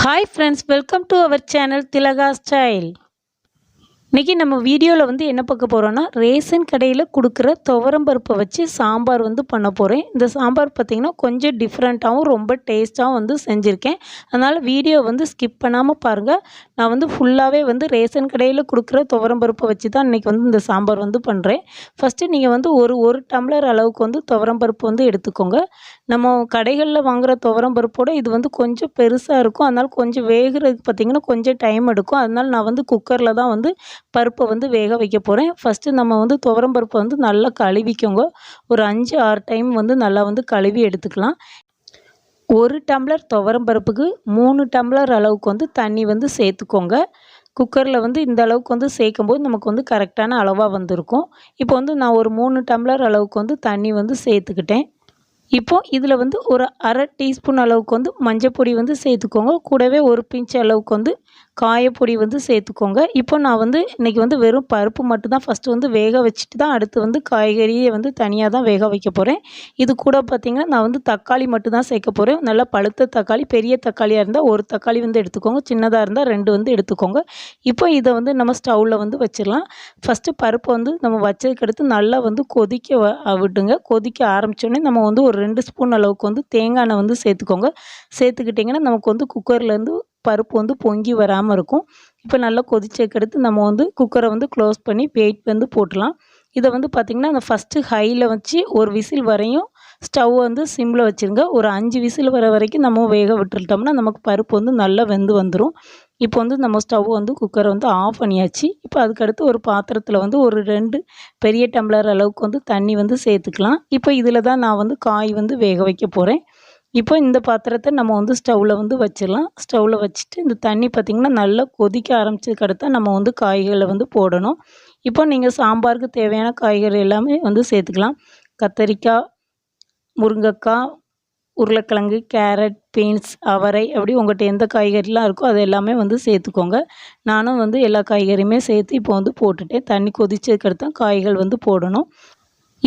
hi friends welcome to our channel Thilaga style இன்றைக்கி நம்ம வீடியோவில் வந்து என்ன பார்க்க போகிறோன்னா ரேஷன் கடையில் கொடுக்குற துவரம்பருப்பை வச்சு சாம்பார் வந்து பண்ண போகிறேன் இந்த சாம்பார் பார்த்திங்கன்னா கொஞ்சம் டிஃப்ரெண்ட்டாகவும் ரொம்ப டேஸ்ட்டாகவும் வந்து செஞ்சுருக்கேன். அதனால் வீடியோ வந்து ஸ்கிப் பண்ணாமல் பாருங்கள் நான் வந்து ஃபுல்லாகவே வந்து ரேஷன் கடையில் கொடுக்குற துவரம்பருப்பை வச்சு தான் இன்றைக்கி வந்து இந்த சாம்பார் வந்து பண்ணுறேன் ஃபஸ்ட்டு நீங்கள் வந்து ஒரு ஒரு டம்ளர் அளவுக்கு வந்து துவரம்பருப்பு வந்து எடுத்துக்கோங்க. நம்ம கடைகளில் வாங்குகிற துவரம்பருப்போட இது வந்து கொஞ்சம் பெருசாக இருக்கும். அதனால் கொஞ்சம் வேகிறதுக்கு பார்த்திங்கன்னா கொஞ்சம் டைம் எடுக்கும். அதனால் நான் வந்து குக்கரில் தான் வந்து பருப்பை வந்து வேக வைக்க போகிறேன் ஃபஸ்ட்டு நம்ம வந்து துவரம் பருப்பை வந்து நல்லா கழுவிக்கோங்க. ஒரு அஞ்சு ஆறு டைம் வந்து நல்லா வந்து கழுவி எடுத்துக்கலாம். ஒரு டம்ளர் துவரம் பருப்புக்கு மூணு டம்ளர் அளவுக்கு வந்து தண்ணி வந்து சேர்த்துக்கோங்க. குக்கரில் வந்து இந்த அளவுக்கு வந்து சேர்க்கும்போது நமக்கு வந்து கரெக்டான அளவாக வந்திருக்கும். இப்போ வந்து நான் ஒரு மூணு டம்ளர் அளவுக்கு வந்து தண்ணி வந்து சேர்த்துக்கிட்டேன். இப்போது இதில் வந்து ஒரு அரை டீஸ்பூன் அளவுக்கு வந்து மஞ்சள் பொடி வந்து சேர்த்துக்கோங்க. கூடவே ஒரு பிஞ்ச் அளவுக்கு வந்து காயப்பொடி வந்து சேர்த்துக்கோங்க. இப்போ நான் வந்து இன்றைக்கி வந்து வெறும் பருப்பு மட்டும்தான் ஃபஸ்ட்டு வந்து வேக வச்சுட்டு தான் அடுத்து வந்து காய்கறியை வந்து தனியாக தான் வேக வைக்க போகிறேன் இது கூட பார்த்திங்கன்னா நான் வந்து தக்காளி மட்டும்தான் சேர்க்க போகிறேன் நல்லா பழுத்த தக்காளி பெரிய தக்காளியாக இருந்தால் ஒரு தக்காளி வந்து எடுத்துக்கோங்க. சின்னதாக இருந்தால் ரெண்டு வந்து எடுத்துக்கோங்க. இப்போ இதை வந்து நம்ம ஸ்டவ்வில் வந்து வச்சிடலாம். ஃபஸ்ட்டு பருப்பு வந்து நம்ம வச்சதுக்கடுத்து நல்லா வந்து கொதிக்க விட்டுங்க கொதிக்க ஆரம்பித்தோடனே நம்ம வந்து ஒரு ரெண்டு ஸ்பூன் அளவுக்கு வந்து தேங்காய் எண்ணெய் வந்து சேர்த்துக்கோங்க. சேர்த்துக்கிட்டிங்கன்னா நமக்கு வந்து குக்கர்லேருந்து பருப்பு வந்து பொங்கி வராமல் இருக்கும். இப்போ நல்லா கொதிச்சக்கெடுத்து நம்ம வந்து குக்கரை வந்து க்ளோஸ் பண்ணி பெயிட் வந்து போட்டுடலாம் இதை வந்து பார்த்திங்கன்னா அந்த ஃபஸ்ட்டு ஹையில் வச்சு ஒரு விசில் வரையும் ஸ்டவ் வந்து சிம்மில் வச்சுருங்க. ஒரு அஞ்சு விசில் வர வரைக்கும் நம்ம வேக விட்டுட்டோம்னா நமக்கு பருப்பு வந்து நல்லா வெந்து வந்துடும் இப்போ வந்து நம்ம ஸ்டவ் வந்து குக்கரை வந்து ஆஃப் பண்ணியாச்சு. இப்போ அதுக்கடுத்து ஒரு பாத்திரத்தில் வந்து ஒரு ரெண்டு பெரிய டம்ளர் அளவுக்கு வந்து தண்ணி வந்து சேர்த்துக்கலாம். இப்போ இதில் தான் நான் வந்து காய் வந்து வேக வைக்க போகிறேன் இப்போ இந்த பாத்திரத்தை நம்ம வந்து ஸ்டவ்வில் வந்து வச்சிடலாம். ஸ்டவ்வில் வச்சுட்டு இந்த தண்ணி பார்த்திங்கன்னா நல்லா கொதிக்க ஆரம்பிச்சதுக்கு அடுத்து நம்ம வந்து காய்களை வந்து போடணும். இப்போ நீங்கள் சாம்பாருக்கு தேவையான காய்கறி எல்லாமே வந்து சேர்த்துக்கலாம். கத்தரிக்காய் முருங்கைக்காய் உருளைக்கிழங்கு கேரட் பீன்ஸ் அவரை அப்படி உங்கள்கிட்ட எந்த காய்கறிலாம் இருக்கோ அது எல்லாமே வந்து சேர்த்துக்கோங்க. நானும் வந்து எல்லா காய்கறியுமே சேர்த்து இப்போ வந்து போட்டுட்டேன். தண்ணி கொதிச்சதுக்கடுத்து தான் காய்கள் வந்து போடணும்.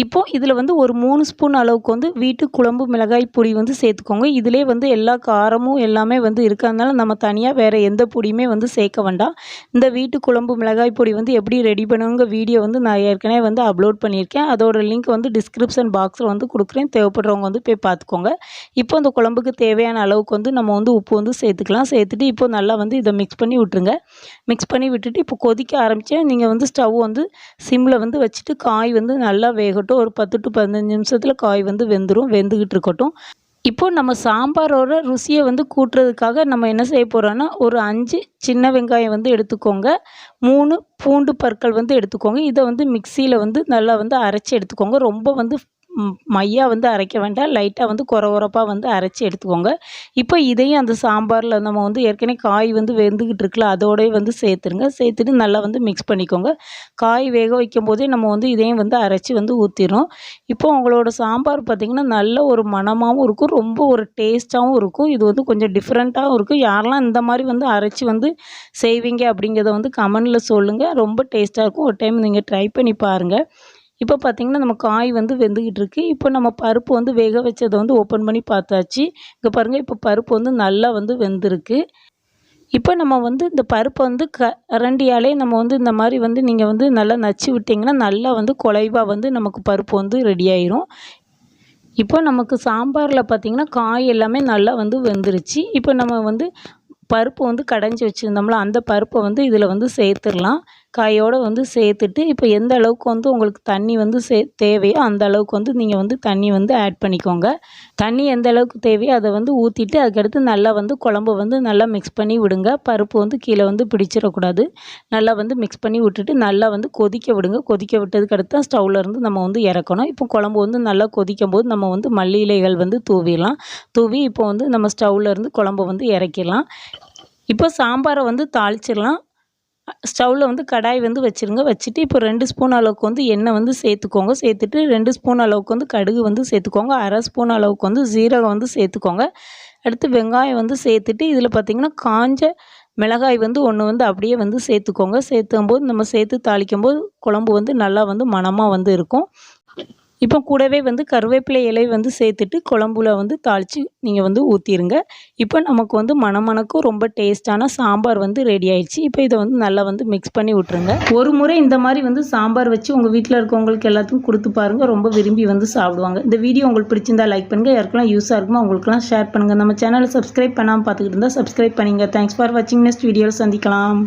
இப்போது இதில் வந்து ஒரு மூணு ஸ்பூன் அளவுக்கு வந்து வீட்டு குழம்பு மிளகாய் பொடி வந்து சேர்த்துக்கோங்க. இதிலே வந்து எல்லா காரமும் எல்லாமே வந்து இருக்கிறதுனால நம்ம தனியாக வேறு எந்த பொடியுமே வந்து சேர்க்க வேண்டாம். இந்த வீட்டு குழம்பு மிளகாய் பொடி வந்து எப்படி ரெடி பண்ணுங்க வீடியோ வந்து நான் ஏற்கனவே வந்து அப்லோட் பண்ணியிருக்கேன். அதோட லிங்க் வந்து டிஸ்கிரிப்ஷன் பாக்ஸில் வந்து கொடுக்குறேன். தேவைப்படுறவங்க வந்து போய் பார்த்துக்கோங்க. இப்போ அந்த குழம்புக்கு தேவையான அளவுக்கு வந்து நம்ம வந்து உப்பு வந்து சேர்த்துக்கலாம். சேர்த்துட்டு இப்போ நல்லா வந்து இதை மிக்ஸ் பண்ணி விட்டுருங்க. மிக்ஸ் பண்ணி விட்டுட்டு இப்போ கொதிக்க ஆரம்பித்தேன் நீங்கள் வந்து ஸ்டவ் வந்து சிம்மில் வந்து வச்சுட்டு காய் வந்து நல்லா வேகணும் போட்டு ஒரு பத்து டு பதினஞ்சு நிமிஷத்தில் காய் வந்து வெந்துடும் வெந்துக்கிட்டு இருக்கட்டும். இப்போ நம்ம சாம்பாரோட ருசியை வந்து கூட்டுறதுக்காக நம்ம என்ன செய்ய போகிறோன்னா ஒரு அஞ்சு சின்ன வெங்காயம் வந்து எடுத்துக்கோங்க. மூணு பூண்டு பற்கள் வந்து எடுத்துக்கோங்க. இதை வந்து மிக்சியில் வந்து நல்லா வந்து அரைச்சி எடுத்துக்கோங்க. ரொம்ப வந்து மையாக வந்து அரைக்க வேண்டாம். லைட்டாக வந்து குற குறப்பாக வந்து அரைச்சி எடுத்துக்கோங்க. இப்போ இதையும் அந்த சாம்பாரில் நம்ம வந்து ஏற்கனவே காய் வந்து வெந்துக்கிட்டு இருக்குல்ல அதோடய வந்து சேர்த்துருங்க சேர்த்துட்டு நல்லா வந்து மிக்ஸ் பண்ணிக்கோங்க. காய் வேக வைக்கும் போதே நம்ம வந்து இதையும் வந்து அரைச்சி வந்து ஊற்றிடும் இப்போ உங்களோட சாம்பார் பார்த்திங்கன்னா நல்ல ஒரு மணமாகவும் இருக்கும். ரொம்ப ஒரு டேஸ்ட்டாகவும் இருக்கும். இது வந்து கொஞ்சம் டிஃப்ரெண்ட்டாகவும் இருக்கும். யாரெல்லாம் இந்த மாதிரி வந்து அரைச்சி வந்து செய்வீங்க அப்படிங்கிறத வந்து கமெண்டில் சொல்லுங்கள் ரொம்ப டேஸ்ட்டாக இருக்கும். ஒரு டைம் நீங்கள் ட்ரை பண்ணி பாருங்கள் இப்போ பார்த்திங்கன்னா நம்ம காய் வந்து வெந்துக்கிட்டு இருக்குது இப்போ நம்ம பருப்பு வந்து வேக வச்சதை வந்து ஓப்பன் பண்ணி பார்த்தாச்சு. இங்கே பாருங்கள் இப்போ பருப்பு வந்து நல்லா வந்து வெந்திருக்கு. இப்போ நம்ம வந்து இந்த பருப்பை வந்து க கரண்டியாலே நம்ம வந்து இந்த மாதிரி வந்து நீங்கள் வந்து நல்லா நச்சு விட்டிங்கன்னா நல்லா வந்து குலைவாக வந்து நமக்கு பருப்பு வந்து ரெடி ஆயிரும். இப்போ நமக்கு சாம்பாரில் பார்த்திங்கன்னா காய் எல்லாமே நல்லா வந்து வெந்துருச்சு. இப்போ நம்ம வந்து பருப்பு வந்து கடைஞ்சி வச்சுருந்தோம்ல அந்த பருப்பை வந்து இதில் வந்து சேர்த்துடலாம். காயோடு வந்து சேர்த்துட்டு இப்போ எந்த அளவுக்கு வந்து உங்களுக்கு தண்ணி வந்து சே தேவையோ அந்த அளவுக்கு வந்து நீங்கள் வந்து தண்ணி வந்து ஆட் பண்ணிக்கோங்க. தண்ணி எந்த அளவுக்கு தேவையோ அதை வந்து ஊற்றிட்டு அதுக்கடுத்து நல்லா வந்து குழம்பு வந்து நல்லா மிக்ஸ் பண்ணி விடுங்க. பருப்பு வந்து கீழே வந்து பிடிச்சிடக்கூடாது. நல்லா வந்து மிக்ஸ் பண்ணி விட்டுட்டு நல்லா வந்து கொதிக்க விடுங்க. கொதிக்க விட்டதுக்கு அடுத்து தான் ஸ்டவ்வில் இருந்து நம்ம வந்து இறக்கணும். இப்போ குழம்பு வந்து நல்லா கொதிக்கும் போது நம்ம வந்து மல்லி இலைகள் வந்து தூவிடலாம். தூவி இப்போ வந்து நம்ம ஸ்டவ்வில் இருந்து குழம்பு வந்து இறக்கிடலாம். இப்போ சாம்பாரை வந்து தாளிச்சிடலாம். ஸ்டவ்வில் வந்து கடாய் வந்து வச்சுருங்க. வச்சுட்டு இப்போ ரெண்டு ஸ்பூன் அளவுக்கு வந்து எண்ணெய் வந்து சேர்த்துக்கோங்க. சேர்த்துட்டு ரெண்டு ஸ்பூன் அளவுக்கு வந்து கடுகு வந்து சேர்த்துக்கோங்க. அரை ஸ்பூன் அளவுக்கு வந்து ஜீரகம் வந்து சேர்த்துக்கோங்க. அடுத்து வெங்காயம் வந்து சேர்த்துட்டு இதில் பார்த்திங்கன்னா காஞ்ச மிளகாய் வந்து ஒன்று வந்து அப்படியே வந்து சேர்த்துக்கோங்க. சேர்த்தும் போது நம்ம சேர்த்து தாளிக்கும் போது குழம்பு வந்து நல்லா வந்து மணமாக வந்து இருக்கும். இப்போ கூடவே வந்து கருவேப்பிலை இலை வந்து சேர்த்துட்டு குழம்புல வந்து தாளித்து நீங்கள் வந்து ஊற்றிடுங்க இப்போ நமக்கு வந்து மணமணக்கும் ரொம்ப டேஸ்ட்டான சாம்பார் வந்து ரெடி ஆயிடுச்சு. இப்போ இதை வந்து நல்லா வந்து மிக்ஸ் பண்ணி விட்ருங்க ஒரு முறை இந்த மாதிரி வந்து சாம்பார் வச்சு உங்கள் வீட்டில் இருக்கவங்களுக்கு எல்லாத்துக்கும் கொடுத்து பாருங்கள் ரொம்ப விரும்பி வந்து சாப்பிடுவாங்க. இந்த வீடியோ உங்களுக்கு பிடிச்சிருந்தா லைக் பண்ணுங்கள் யாருக்கெல்லாம் யூஸாக இருக்குமோ அவங்களுக்குலாம் ஷேர் பண்ணுங்கள் நம்ம சேனலை சப்ஸ்கிரைப் பண்ணாமல் பார்த்துக்கிட்டு இருந்தால் சப்ஸ்கிரைப் பண்ணிங்க. தேங்க்ஸ் ஃபார் வாட்சிங் நெக்ஸ்ட் வீடியோவில் சந்திக்கலாம்.